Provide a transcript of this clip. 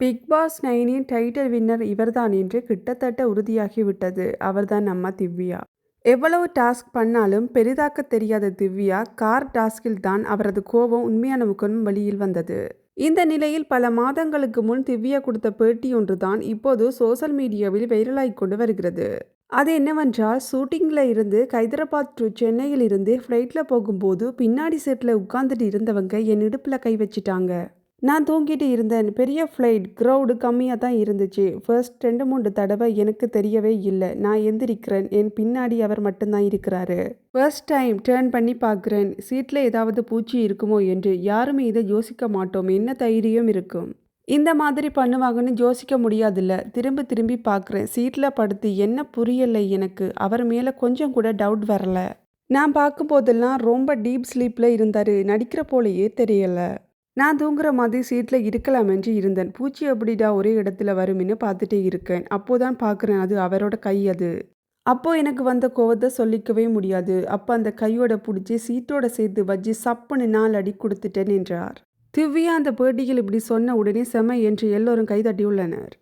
Big pass நைனின் title winner இவர்தான் என்று கிட்டத்தட்ட உறுதியாகிவிட்டது. அவர்தான் நம்ம திவ்யா. எவ்வளவு டாஸ்க் பண்ணாலும் பெரிதாக்க தெரியாத திவ்யா கார் டாஸ்கில் தான் அவரது கோபம் உண்மையான முகம் வெளியில் வந்தது. இந்த நிலையில் பல மாதங்களுக்கு முன் திவ்யா கொடுத்த பேட்டி ஒன்று தான் இப்போது சோஷியல் மீடியாவில் வைரலாகி கொண்டு வருகிறது. அது என்னவென்றால் ஷூட்டிங்கில் இருந்து ஹைதராபாத் டு சென்னையில் இருந்து ஃப்ளைட்டில் போகும்போது பின்னாடி சீட்டில் உட்கார்ந்துட்டு இருந்தவங்க என் இடுப்பில் கை வச்சிட்டாங்க. நான் தூங்கிட்டு இருந்தேன். பெரிய ஃப்ளைட் க்ரௌடு கம்மியாக தான் இருந்துச்சு. ஃபர்ஸ்ட் ரெண்டு மூணு தடவை எனக்கு தெரியவே இல்லை. நான் எந்திரிக்கிறேன். என் பின்னாடி அவர் மட்டும்தான் இருக்கிறாரு. ஃபர்ஸ்ட் டைம் டேர்ன் பண்ணி பார்க்குறேன். சீட்டில் ஏதாவது பூச்சி இருக்குமோ என்று யாருமே இதை யோசிக்க மாட்டோம். என்ன தைரியம் இருக்கும்? இந்த மாதிரி பண்ணுவாங்கன்னு யோசிக்க முடியாதுல்ல. திரும்ப திரும்பி பார்க்குறேன். சீட்டில் படுத்து என்ன புரியலை எனக்கு. அவர் மேலே கொஞ்சம் கூட டவுட் வரல. நான் பார்க்கும்போதெல்லாம் ரொம்ப டீப் ஸ்லீப்பில் இருந்தார். நடிக்கிற போலேயே தெரியலை. நான் தூங்குற மாதிரி சீட்டில் இருக்கலாம் என்று இருந்தேன். பூச்சி அப்படிடா ஒரே இடத்துல வரும்னு பார்த்துட்டே இருக்கேன். அப்போதான் பார்க்குறேன் அது அவரோட கை அது. அப்போ எனக்கு வந்த கோவத்தை சொல்லிக்கவே முடியாது. அப்போ அந்த கையோட பிடிச்சி சீட்டோட சேர்த்து வச்சு சப்புன்னு நாலு அடி கொடுத்துட்டேன் என்றார். திவ்யா அந்த பேட்டியில் இப்படி சொன்ன உடனே செம என்று எல்லோரும் கைதட்டியுள்ளனர்